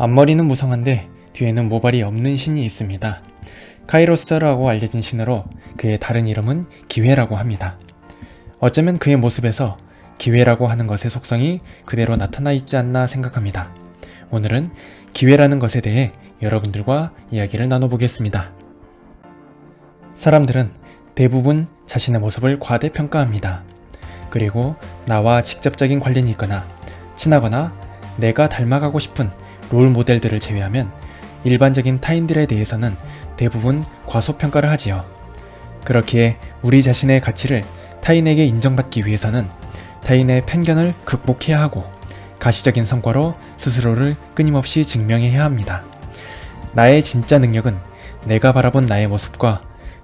앞머리는 무성한데 뒤에는 모발이 없는 신이 있습니다. 카이로스라고 알려진 신으로 그의 다른 이름은 기회라고 합니다. 어쩌면 그의 모습에서 기회라고 하는 것의 속성이 그대로 나타나 있지 않나 생각합니다. 오늘은 기회라는 것에 대해 여러분들과 이야기를 나눠보겠습니다. 사람들은 대부분 자신의 모습을 과대평가합니다. 그리고 나와 직접적인 관련이 있거나 친하거나 내가 닮아가고 싶은 롤 모델들을 제외하면 일반적인 타인들에 대해서는 대부분 과소평가를 하지요. 그렇기에 우리 자신의 가치를 타인에게 인정받기 위해서는 타인의 편견을 극복해야 하고 가시적인 성과로 스스로를 끊임없이 증명해야 합니다. 나의 진짜 능력은 내가 바라본 나의 모습과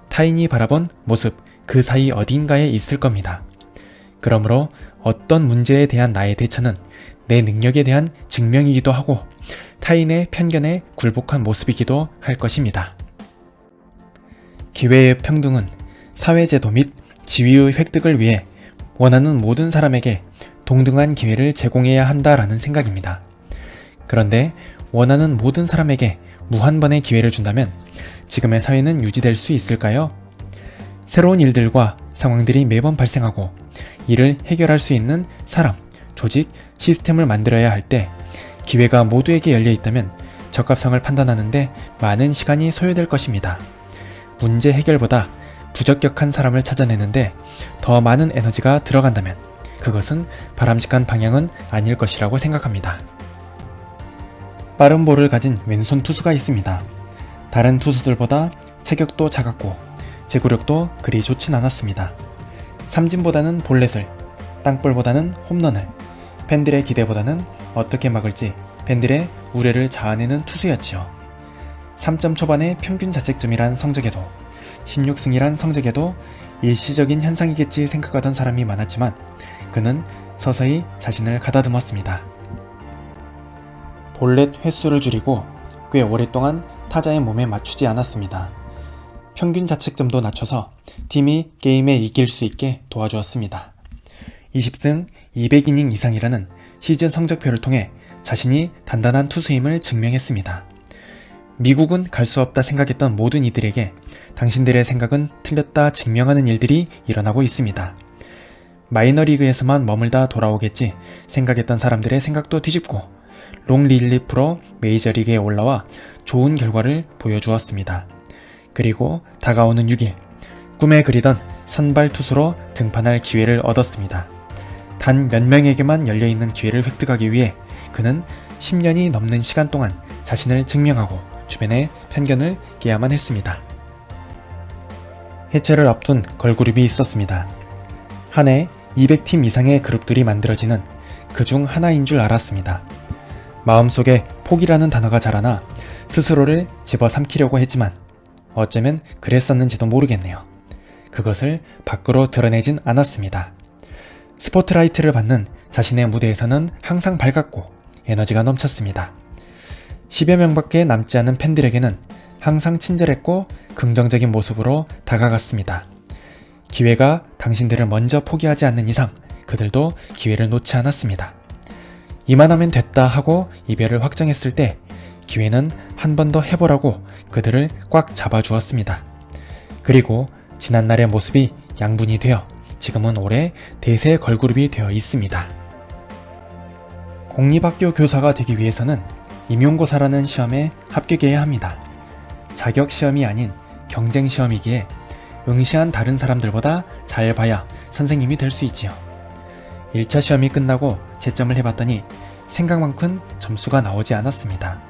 타인이 바라본 모습 그 사이 어딘가에 있을 겁니다. 그러므로 어떤 문제에 대한 나의 대처는 내 능력에 대한 증명이기도 하고 타인의 편견에 굴복한 모습이기도 할 것입니다. 기회의 평등은 사회제도 및 지위의 획득을 위해 원하는 모든 사람에게 동등한 기회를 제공해야 한다라는 생각입니다. 그런데 원하는 모든 사람에게 무한번의 기회를 준다면 지금의 사회는 유지될 수 있을까요? 새로운 일들과 상황들이 매번 발생하고 이를 해결할 수 있는 사람, 조직, 시스템을 만들어야 할 때 기회가 모두에게 열려 있다면 적합성을 판단하는데 많은 시간이 소요될 것입니다. 문제 해결보다 부적격한 사람을 찾아내는데 더 많은 에너지가 들어간다면 그것은 바람직한 방향은 아닐 것이라고 생각합니다. 빠른 볼을 가진 왼손 투수가 있습니다. 다른 투수들보다 체격도 작았고 제구력도 그리 좋진 않았습니다. 삼진보다는 볼넷을, 땅볼보다는 홈런을, 팬들의 기대보다는 어떻게 막을지 팬들의 우려를 자아내는 투수였지요. 3점 초반의 평균 자책점이란 성적에도 16승이란 성적에도 일시적인 현상이겠지 생각하던 사람이 많았지만 그는 서서히 자신을 가다듬었습니다. 볼넷 횟수를 줄이고 꽤 오랫동안 타자의 몸에 맞추지 않았습니다. 평균 자책점도 낮춰서 팀이 게임에 이길 수 있게 도와주었습니다. 20승 200이닝 이상이라는 시즌 성적표를 통해 자신이 단단한 투수임을 증명했습니다. 미국은 갈 수 없다 생각했던 모든 이들에게 당신들의 생각은 틀렸다 증명하는 일들이 일어나고 있습니다. 마이너리그에서만 머물다 돌아오겠지 생각했던 사람들의 생각도 뒤집고 롱 릴리프로 메이저리그에 올라와 좋은 결과를 보여주었습니다. 그리고 다가오는 6일 꿈에 그리던 선발 투수로 등판할 기회를 얻었습니다. 단 몇 명에게만 열려있는 기회를 획득하기 위해 그는 10년이 넘는 시간 동안 자신을 증명하고 주변의 편견을 깨야만 했습니다. 해체를 앞둔 걸그룹이 있었습니다. 한 해 200팀 이상의 그룹들이 만들어지는 그 중 하나인 줄 알았습니다. 마음속에 포기라는 단어가 자라나 스스로를 집어삼키려고 했지만 어쩌면 그랬었는지도 모르겠네요. 그것을 밖으로 드러내진 않았습니다. 스포트라이트를 받는 자신의 무대에서는 항상 밝았고 에너지가 넘쳤습니다. 10여 명밖에 남지 않은 팬들에게는 항상 친절했고 긍정적인 모습으로 다가갔습니다. 기회가 당신들을 먼저 포기하지 않는 이상 그들도 기회를 놓지 않았습니다. 이만하면 됐다 하고 이별을 확정했을 때 기회는 한 번 더 해보라고 그들을 꽉 잡아주었습니다. 그리고 지난날의 모습이 양분이 되어 지금은 올해 대세 걸그룹이 되어 있습니다. 공립학교 교사가 되기 위해서는 임용고사라는 시험에 합격해야 합니다. 자격 시험이 아닌 경쟁 시험이기에 응시한 다른 사람들보다 잘 봐야 선생님이 될 수 있지요. 1차 시험이 끝나고 채점을 해봤더니 생각만큼 점수가 나오지 않았습니다.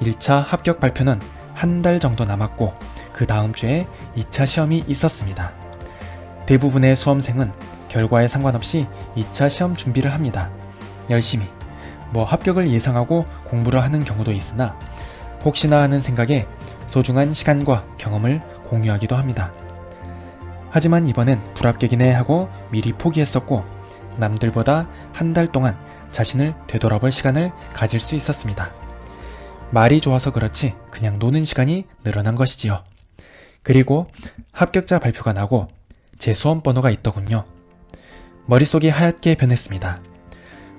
1차 합격 발표는 한 달 정도 남았고 그 다음 주에 2차 시험이 있었습니다. 대부분의 수험생은 결과에 상관없이 2차 시험 준비를 합니다. 열심히 뭐 합격을 예상하고 공부를 하는 경우도 있으나 혹시나 하는 생각에 소중한 시간과 경험을 공유하기도 합니다. 하지만 이번엔 불합격이네 하고 미리 포기했었고 남들보다 한 달 동안 자신을 되돌아볼 시간을 가질 수 있었습니다. 말이 좋아서 그렇지 그냥 노는 시간이 늘어난 것이지요. 그리고 합격자 발표가 나고 제 수험 번호가 있더군요. 머릿속이 하얗게 변했습니다.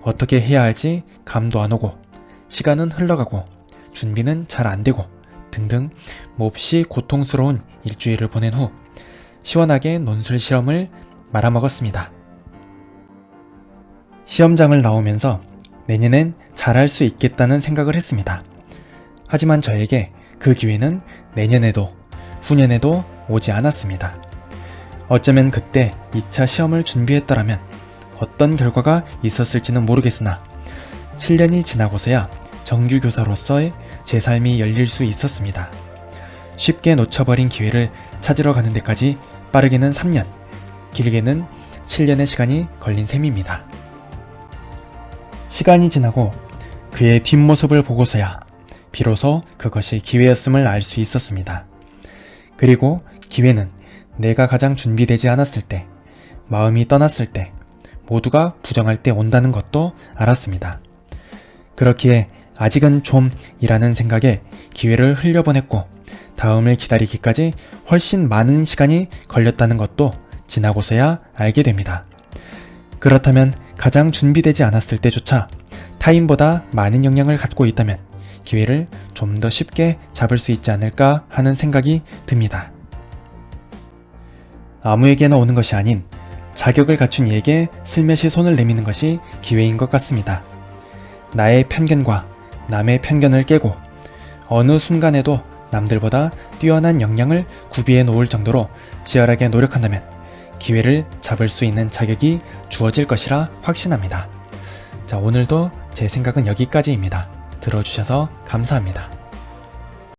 어떻게 해야 할지 감도 안 오고 시간은 흘러가고 준비는 잘 안 되고 등등 몹시 고통스러운 일주일을 보낸 후 시원하게 논술 시험을 말아먹었습니다. 시험장을 나오면서 내년엔 잘할 수 있겠다는 생각을 했습니다. 하지만 저에게 그 기회는 내년에도 후년에도 오지 않았습니다. 어쩌면 그때 2차 시험을 준비했더라면 어떤 결과가 있었을지는 모르겠으나 7년이 지나고서야 정규 교사로서의 제 삶이 열릴 수 있었습니다. 쉽게 놓쳐버린 기회를 찾으러 가는 데까지 빠르게는 3년, 길게는 7년의 시간이 걸린 셈입니다. 시간이 지나고 그의 뒷모습을 보고서야 비로소 그것이 기회였음을 알 수 있었습니다. 그리고 기회는 내가 가장 준비되지 않았을 때, 마음이 떠났을 때, 모두가 부정할 때 온다는 것도 알았습니다. 그렇기에 아직은 좀이라는 생각에 기회를 흘려보냈고, 다음을 기다리기까지 훨씬 많은 시간이 걸렸다는 것도 지나고서야 알게 됩니다. 그렇다면 가장 준비되지 않았을 때조차 타인보다 많은 역량을 갖고 있다면 기회를 좀 더 쉽게 잡을 수 있지 않을까 하는 생각이 듭니다. 아무에게나 오는 것이 아닌 자격을 갖춘 이에게 슬며시 손을 내미는 것이 기회인 것 같습니다. 나의 편견과 남의 편견을 깨고 어느 순간에도 남들보다 뛰어난 역량을 구비해 놓을 정도로 치열하게 노력한다면 기회를 잡을 수 있는 자격이 주어질 것이라 확신합니다. 자, 오늘도 제 생각은 여기까지입니다. 들어주셔서 감사합니다.